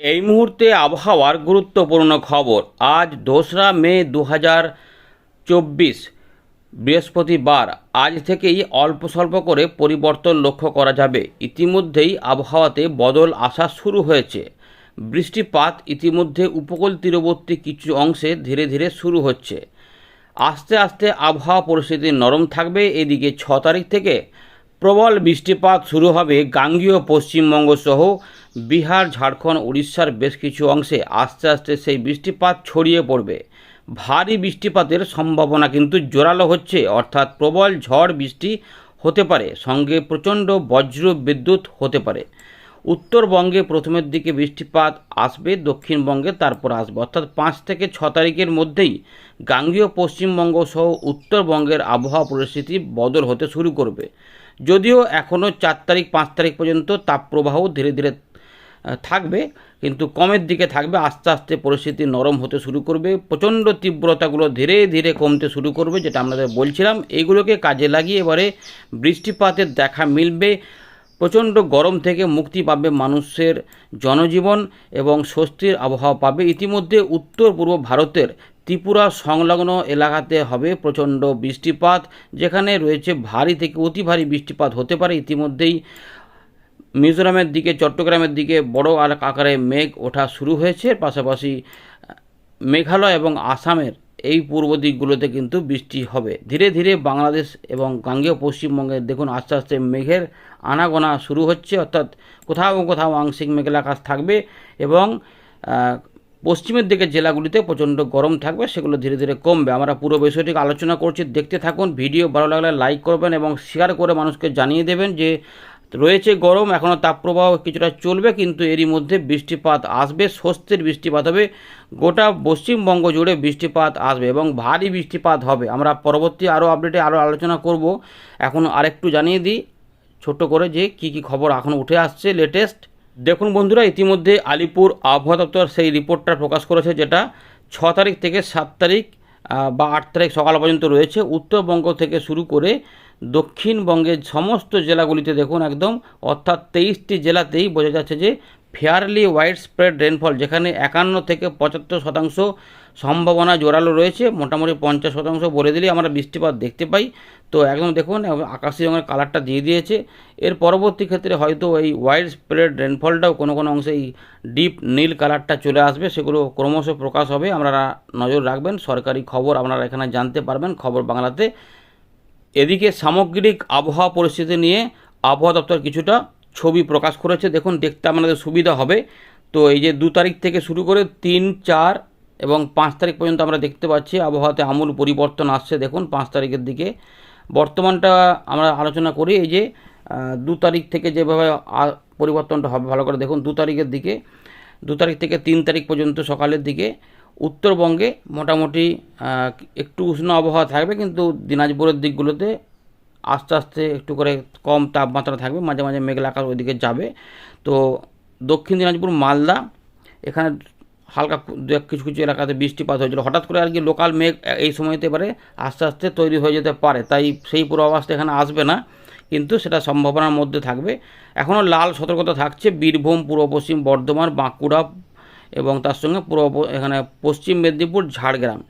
এই মুহূর্তে আবহাওয়ার গুরুত্বপূর্ণ খবর। আজ দোসরা মে দু হাজার চব্বিশ, বৃহস্পতিবার। আজ থেকেই অল্প স্বল্প করে পরিবর্তন লক্ষ্য করা যাবে। ইতিমধ্যেই আবহাওয়াতে বদল আসা শুরু হয়েছে। বৃষ্টিপাত ইতিমধ্যে উপকূল তীরবর্তী কিছু অংশে ধীরে ধীরে শুরু হচ্ছে। আস্তে আস্তে আবহাওয়া পরিস্থিতি নরম থাকবে। এদিকে ছ তারিখ থেকে প্রবল বৃষ্টিপাত শুরু হবে গাঙ্গীয় পশ্চিমবঙ্গ সহ বিহার, ঝাড়খণ্ড, উড়িষ্যার বেশ কিছু অংশে আস্তে আস্তে সেই বৃষ্টিপাত ছড়িয়ে পড়বে। ভারী বৃষ্টিপাতের সম্ভাবনা কিন্তু জোরালো হচ্ছে, অর্থাৎ প্রবল ঝড় বৃষ্টি হতে পারে, সঙ্গে প্রচণ্ড বজ্র বিদ্যুৎ হতে পারে। উত্তরবঙ্গে প্রথমের দিকে বৃষ্টিপাত আসবে, দক্ষিণবঙ্গে তারপর আসবে। অর্থাৎ পাঁচ থেকে ছ তারিখের মধ্যেই গাঙ্গীয় পশ্চিমবঙ্গ সহ উত্তরবঙ্গের আবহাওয়া পরিস্থিতি বদল হতে শুরু করবে। যদিও এখনও চার তারিখ, পাঁচ তারিখ পর্যন্ত তাপপ্রবাহ ধীরে ধীরে থাকবে, কিন্তু কমের দিকে থাকবে। আস্তে আস্তে পরিস্থিতি নরম হতে শুরু করবে। প্রচণ্ড তীব্রতাগুলো ধীরে ধীরে কমতে শুরু করবে, যেটা আমাদের বলছিলাম। এইগুলোকে কাজে লাগিয়ে এবারে বৃষ্টিপাতের দেখা মিলবে। প্রচণ্ড গরম থেকে মুক্তি পাবে মানুষের জনজীবন এবং স্বস্তির আবহাওয়া পাবে। ইতিমধ্যে উত্তর পূর্ব ভারতের ত্রিপুরা সংলগ্ন এলাকাতে হবে প্রচণ্ড বৃষ্টিপাত, যেখানে রয়েছে ভারী থেকে অতি ভারী বৃষ্টিপাত হতে পারে। ইতিমধ্যেই মিজোরামের দিকে, চট্টগ্রামের দিকে বড় আকারে মেঘ ওঠা শুরু হয়েছে। পাশাপাশি মেঘালয় এবং আসামের এই পূর্ব দিকগুলোতে কিন্তু বৃষ্টি হবে। ধীরে ধীরে বাংলাদেশ এবং গাঙ্গেয় পশ্চিমবঙ্গে দেখুন আস্তে আস্তে মেঘের আনাগোনা শুরু হচ্ছে, অর্থাৎ কোথাও কোথাও আংশিক মেঘলা আকাশ থাকবে এবং পশ্চিমের দিকে জেলাগুলিতে প্রচণ্ড গরম থাকবে, সেগুলো ধীরে ধীরে কমবে। আমরা পুরো বিষয়টিকে আলোচনা করছি, দেখতে থাকুন, ভিডিও ভালো লাগলে লাইক করবেন এবং শেয়ার করে মানুষকে জানিয়ে দেবেন যে রয়েছে গরম এখনও তাপপ্রবাহ কিছুটা চলবে, কিন্তু এরই মধ্যে বৃষ্টিপাত আসবে, স্বস্তির বৃষ্টিপাত হবে, গোটা পশ্চিমবঙ্গ জুড়ে বৃষ্টিপাত আসবে এবং ভারী বৃষ্টিপাত হবে। আমরা পরবর্তী আরও আপডেটে আরও আলোচনা করব। এখন আরেকটু জানিয়ে দিই ছোট করে যে কি কি খবর এখন উঠে আসছে লেটেস্ট দেখুন বন্ধুরা, ইতিমধ্যে আলিপুর আবহাওয়া দপ্তর সেই রিপোর্টটা প্রকাশ করেছে, যেটা ছ তারিখ থেকে সাত তারিখ বা আট তারিখ সকাল পর্যন্ত রয়েছে। উত্তরবঙ্গ থেকে শুরু করে দক্ষিণবঙ্গের সমস্ত জেলাগুলিতে দেখুন একদম, অর্থাৎ তেইশটি জেলাতেই বোঝা যাচ্ছে যে ফেয়ারলি ওয়াইড স্প্রেড রেনফল, যেখানে একান্ন থেকে পঁচাত্তর শতাংশ সম্ভাবনা জোরালো রয়েছে। মোটামুটি পঞ্চাশ শতাংশ বলে দিলেই আমরা বৃষ্টিপাত দেখতে পাই। তো একদম দেখুন আকাশি রঙের কালারটা দিয়ে দিয়েছে। এর পরবর্তী ক্ষেত্রে হয়তো এই ওয়াইড স্প্রেড রেনফলটাও কোনো কোনো অংশে এই ডিপ নীল কালারটা চলে আসবে, সেগুলো ক্রমশ প্রকাশ হবে। আপনারা নজর রাখবেন, সরকারি খবর আপনারা এখানে জানতে পারবেন, খবর বাংলাতে। এদিকে সামগ্রিক আবহাওয়া পরিস্থিতি নিয়ে আবহাওয়া দপ্তর কিছুটা ছবি প্রকাশ করেছে। দেখুন, দেখতে আপনাদের সুবিধা হবে। তো এই যে দু তারিখ থেকে শুরু করে তিন, চার এবং পাঁচ তারিখ পর্যন্ত আমরা দেখতে পাচ্ছি, আবহাওয়াতে আমূল পরিবর্তন আসছে। দেখুন, পাঁচ তারিখের দিকে। বর্তমানটা আমরা আলোচনা করি এই যে দু তারিখ থেকে যেভাবে পরিবর্তনটা হবে, ভালো করে দেখুন, দু তারিখের দিকে। দু তারিখ থেকে তিন তারিখ পর্যন্ত সকালের দিকে। উত্তরবঙ্গে মোটামুটি একটু উষ্ণ আবহাওয়া থাকবে, কিন্তু দিনাজপুরের দিকগুলোতে আস্তে আস্তে একটু করে কম তাপমাত্রা থাকবে, মাঝে মাঝে মেঘলা আকাশ ওইদিকে যাবে। তো দক্ষিণ দিনাজপুর, মালদা, এখানে হালকা কিছু কিছু এলাকাতে বৃষ্টিপাত হয়েছিল। হঠাৎ করে আর কি লোকাল মেঘ এই সময়তে এবারে আস্তে আস্তে তৈরি হয়ে যেতে পারে। তাই সেই পূর্বাভাসটা এখানে আসবে না, কিন্তু সেটা সম্ভাবনার মধ্যে থাকবে। এখনও লাল সতর্কতা থাকছে বীরভূম, পূর্ব পশ্চিম, বর্ধমান, বাঁকুড়া এবং তার সঙ্গে পূর্ব এখানে পশ্চিম মেদিনীপুর, ঝাড়গ্রাম।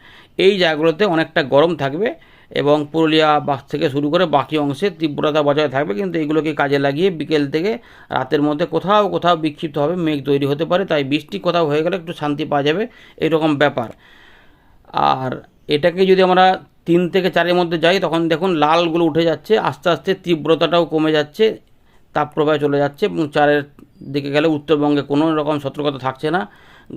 এই জায়গাগুলোতে অনেকটা গরম থাকবে। এবং পুরুলিয়া বাস থেকে শুরু করে বাকি অংশে তীব্রতা বজায় থাকবে, কিন্তু এগুলোকে কাজে লাগিয়ে বিকেল থেকে রাতের মধ্যে কোথাও কোথাও বিক্ষিপ্তভাবে মেঘ তৈরি হতে পারে, তাই বৃষ্টি কোথাও হয়ে গেলে একটু শান্তি পাওয়া যাবে, এরকম ব্যাপার। আর এটাকে যদি আমরা তিন থেকে চারের মধ্যে যাই, তখন দেখুন লালগুলো উঠে যাচ্ছে, আস্তে আস্তে তীব্রতাটাও কমে যাচ্ছে, তাপপ্রবাহ চলে যাচ্ছে এবং চারের দিকে গেলে উত্তরবঙ্গে কোনো রকম সতর্কতা থাকছে না।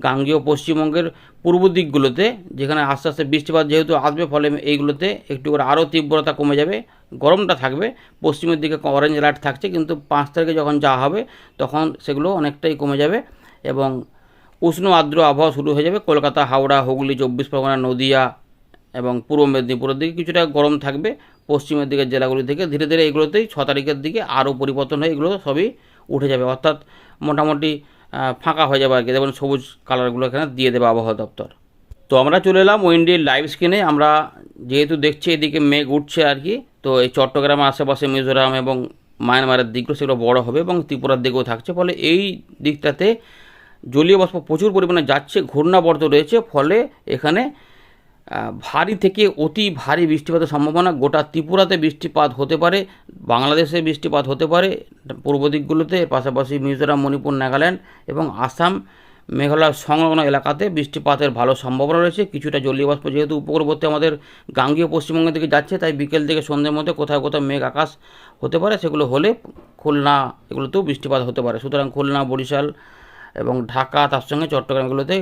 গাঙ্গেয় পশ্চিমবঙ্গের পূর্ব দিকগুলোতে, যেখানে আস্তে আস্তে বৃষ্টিপাত যেহেতু আসবে, ফলে এইগুলোতে একটু করে আরও তীব্রতা কমে যাবে, গরমটা থাকবে। পশ্চিমের দিকে অরেঞ্জ অ্যালার্ট থাকছে, কিন্তু পাঁচ তারিখে যখন যাওয়া হবে, তখন সেগুলো অনেকটাই কমে যাবে এবং উষ্ণ আর্দ্র আবহাওয়া শুরু হয়ে যাবে। কলকাতা, হাওড়া, হুগলি, চব্বিশ পরগনা, নদিয়া এবং পূর্ব মেদিনীপুরের দিকে কিছুটা গরম থাকবে। পশ্চিমের দিকের জেলাগুলি থেকে ধীরে ধীরে এগুলোতেই ছ তারিখের দিকে আরও পরিবর্তন হয়ে। এগুলো সবই উঠে যাবে। অর্থাৎ মোটামুটি ফাঁকা হয়ে যাবে আর কি। যেমন সবুজ কালারগুলো এখানে দিয়ে দেবে আবহাওয়া দপ্তর। তো আমরা চলে এলাম উইন্ডির লাইভ স্ক্রিনে। আমরা যেহেতু দেখছি এদিকে মেঘ উঠছে আর কি, তো এই চট্টগ্রামের আশেপাশে, মিজোরাম এবং মায়ানমারের দিকগুলো সেগুলো বড় হবে এবং ত্রিপুরার দিকেও থাকছে। ফলে এই দিকটাতে জলীয় বাষ্প প্রচুর পরিমাণে যাচ্ছে, ঘূর্ণাবর্ত রয়েছে। ফলে এখানে ভারী থেকে অতি ভারী বৃষ্টিপাতের সম্ভাবনা গোটা ত্রিপুরাতে বৃষ্টিপাত হতে পারে, বাংলাদেশে বৃষ্টিপাত হতে পারে, পূর্ব দিকগুলোতে, পাশাপাশি মিজোরাম, মণিপুর, নাগাল্যান্ড এবং আসাম, মেঘালয় সংলগ্ন এলাকাতে বৃষ্টিপাতের ভালো সম্ভাবনা রয়েছে। কিছুটা জলীয় বাষ্প যেহেতু উপকূলবর্তী আমাদের গাঙ্গীয় পশ্চিমবঙ্গের দিকে যাচ্ছে, তাই বিকেল থেকে সন্ধ্যের মধ্যে কোথাও কোথাও মেঘ আকাশ হতে পারে, সেগুলো হলে খুলনা এগুলোতেও বৃষ্টিপাত হতে পারে। সুতরাং খুলনা, বরিশাল এবং ঢাকা, তার সঙ্গে চট্টগ্রাম এগুলোতে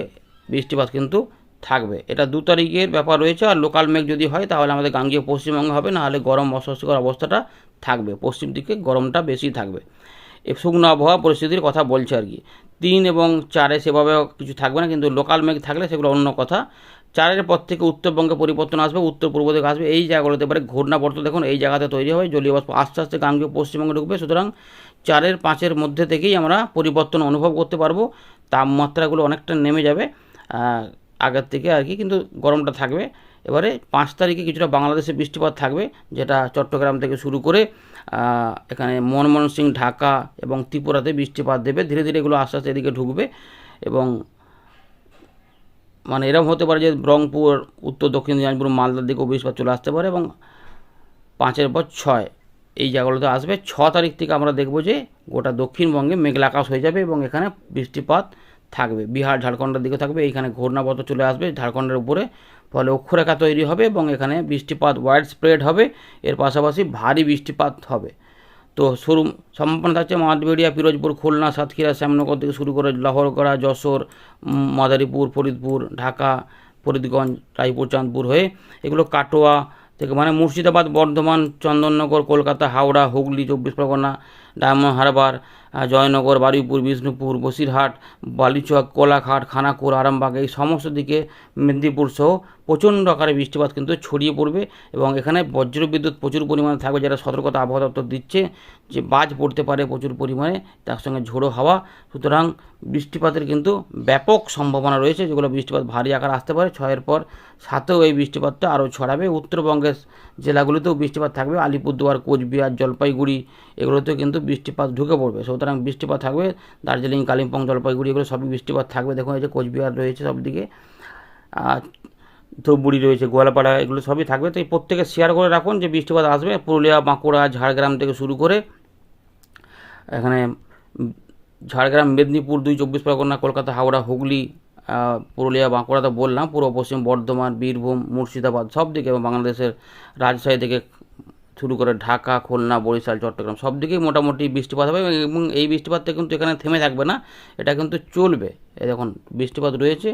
বৃষ্টিপাত কিন্তু থাকবে। এটা দু তারিখের ব্যাপার রয়েছে আর লোকাল মেঘ যদি হয় তাহলে আমাদের গাঙ্গীয় পশ্চিমবঙ্গে হবে না হলে গরম অস্বস্তিকর অবস্থাটা থাকবে। পশ্চিম দিকে গরমটা বেশি থাকবে। শুকনো আবহাওয়া পরিস্থিতির কথা বলছে আর কি। তিন এবং চারে সেভাবে কিছু থাকবে না, কিন্তু লোকাল মেঘ থাকলে সেগুলো অন্য কথা। চারের পর থেকে উত্তরবঙ্গে পরিবর্তন আসবে উত্তর পূর্ব দিকে আসবে, এই জায়গাগুলোতে পারে ঘূর্ণাবর্ত দেখুন, এই জায়গাতে তৈরি হবে জলীয় বাষ্প। আস্তে আস্তে গাঙ্গীয় পশ্চিমবঙ্গে ঢুকবে, সুতরাং চারের পাঁচের মধ্যে থেকেই আমরা পরিবর্তন অনুভব করতে পারব। তাপমাত্রাগুলো অনেকটা নেমে যাবে। আগের থেকে আর কি, কিন্তু গরমটা থাকবে। এবারে পাঁচ তারিখে কিছুটা বাংলাদেশে বৃষ্টিপাত থাকবে, যেটা চট্টগ্রাম থেকে শুরু করে এখানে মনমোহন সিং ঢাকা এবং ত্রিপুরাতে বৃষ্টিপাত দেবে। ধীরে ধীরে এগুলো আস্তে আস্তে এদিকে ঢুকবে এবং মানে এরকম হতে পারে যে রংপুর, উত্তর, দক্ষিণ দিনাজপুর, মালদার দিকেও বৃষ্টিপাত চলে আসতে পারে এবং পাঁচের পর ছয় এই জায়গাগুলোতে আসবে। ছ তারিখ থেকে আমরা দেখব যে গোটা দক্ষিণবঙ্গে মেঘলা আকাশ হয়ে যাবে এবং এখানে বৃষ্টিপাত থাকবে। বিহার ঝাড়খণ্ডের দিকে থাকবে, এইখানে ঘূর্ণাবর্ত চলে আসবে, ঝাড়খণ্ডের উপরে ফলে অক্ষরেখা তৈরি হবে এবং এখানে বৃষ্টিপাত ওয়াইড স্প্রেড হবে, এর পাশাপাশি ভারী বৃষ্টিপাত হবে। তো শুরু সম্ভাবনা থাকছে মাঠবেড়িয়া পিরোজপুর, খুলনা, সাতক্ষীরা, শ্যামনগর থেকে শুরু করে লাহোরগড়া, যশোর মাদারীপুর, ফরিদপুর, ঢাকা, ফরিদগঞ্জ, রায়পুর, চাঁদপুর হয়ে এগুলো কাটোয়া থেকে মানে মুর্শিদাবাদ, বর্ধমান, চন্দননগর, কলকাতা, হাওড়া, হুগলি, চব্বিশ পরগনা ডায়মন্ড হারবার জয়নগর, বারুইপুর, বিষ্ণুপুর, বসিরহাট, বালিচক, কোলাঘাট, খানাকুর, আরামবাগ এই সমস্ত দিকে মেদিনীপুর সহ প্রচণ্ড আকারে বৃষ্টিপাত কিন্তু ছড়িয়ে পড়বে এবং এখানে বজ্রবিদ্যুৎ প্রচুর পরিমাণে থাকবে যারা সতর্কতা আবহাওয়া দপ্তর দিচ্ছে যে বাজ পড়তে পারে প্রচুর পরিমাণে, তার সঙ্গে ঝোড়ো হাওয়া। সুতরাং বৃষ্টিপাতের কিন্তু ব্যাপক সম্ভাবনা রয়েছে, যেগুলো বৃষ্টিপাত ভারী আকার আসতে পারে। ছয়ের পর সাথেও এই বৃষ্টিপাতটা আরও ছড়াবে। উত্তরবঙ্গের জেলাগুলিতেও বৃষ্টিপাত থাকবে। আলিপুরদুয়ার, কোচবিহার, জলপাইগুড়ি, এগুলোতেও কিন্তু বৃষ্টিপাত ঢুকে পড়বে। সুতরাং বৃষ্টিপাত থাকবে, দার্জিলিং, কালিম্পং, জলপাইগুড়ি এগুলো সবই বৃষ্টিপাত থাকবে। দেখুন এই যে কোচবিহার রয়েছে সব দিকে ধূপগুড়ি রয়েছে, গোয়ালপাড়া এগুলো সবই থাকবে। তো এই প্রত্যেকে শেয়ার করে রাখুন যে বৃষ্টিপাত আসবে। পুরুলিয়া, বাঁকুড়া, ঝাড়গ্রাম থেকে শুরু করে, এখানে ঝাড়গ্রাম, মেদিনীপুর, দুই চব্বিশ পরগনা, কলকাতা, হাওড়া, হুগলি পুরুলিয়া, বাঁকুড়া তো বললাম, পূর্ব পশ্চিম বর্ধমান, বীরভূম, মুর্শিদাবাদ সব দিকে এবং বাংলাদেশের রাজশাহী থেকে শুরু করে ঢাকা, খুলনা, বরিশাল, চট্টগ্রাম সব দিকেই মোটামুটি বৃষ্টিপাত হবে এবং এই বৃষ্টিপাতটা কিন্তু এখানে থেমে থাকবে না, এটা কিন্তু চলবে। এই দেখুন, বৃষ্টিপাত রয়েছে,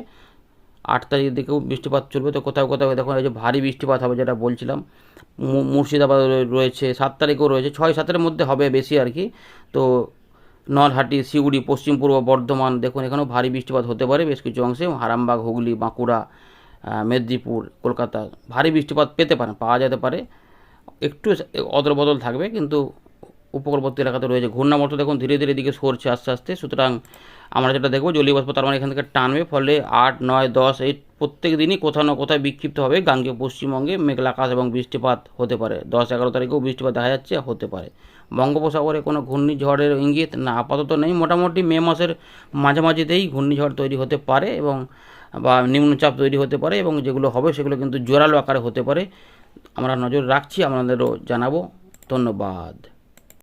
আট তারিখের দিকেও বৃষ্টিপাত চলবে। তো কোথাও কোথাও দেখুন, এই যে ভারী বৃষ্টিপাত হবে যেটা বলছিলাম মুর্শিদাবাদ রয়েছে, সাত তারিখেও রয়েছে, ছয়, সাতের মধ্যে হবে বেশি আর কি। তো নলহাটি সিউড়ি পশ্চিম পূর্ব বর্ধমান, দেখুন, এখানেও ভারী বৃষ্টিপাত হতে পারে বেশ কিছু অংশে। হারামবাগ, হুগলি, বাঁকুড়া মেদিনীপুর, কলকাতা ভারী বৃষ্টিপাত পেতে পারেন পাওয়া যেতে পারে। একটু অদল বদল থাকবে, কিন্তু উপকূলবর্তী এলাকাতে রয়েছে। ঘূর্ণাবর্ত দেখুন, ধীরে ধীরে দিকে সরছে আস্তে আস্তে। সুতরাং আমরা যেটা দেখব, জলীয় বাষ্প তার মানে এখান থেকে টানবে, ফলে আট, নয়, দশ, এই প্রত্যেক দিনই কোথাও না কোথাও বিক্ষিপ্ত হবে। গাঙ্গীয় পশ্চিমবঙ্গে মেঘলা আকাশ এবং বৃষ্টিপাত হতে পারে। দশ, এগারো তারিখেও বৃষ্টিপাত দেখা যাচ্ছে, হতে পারে। বঙ্গোপসাগরে কোনো ঘূর্ণিঝড়ের ইঙ্গিত না, আপাতত নেই। মোটামুটি মে মাসের মাঝামাঝিতেই ঘূর্ণিঝড় তৈরি হতে পারে এবং বা নিম্নচাপ তৈরি হতে পারে এবং যেগুলো হবে সেগুলো কিন্তু জোরালো আকারে হতে পারে। আমরা নজর রাখছি আপনাদেরও জানাব। ধন্যবাদ।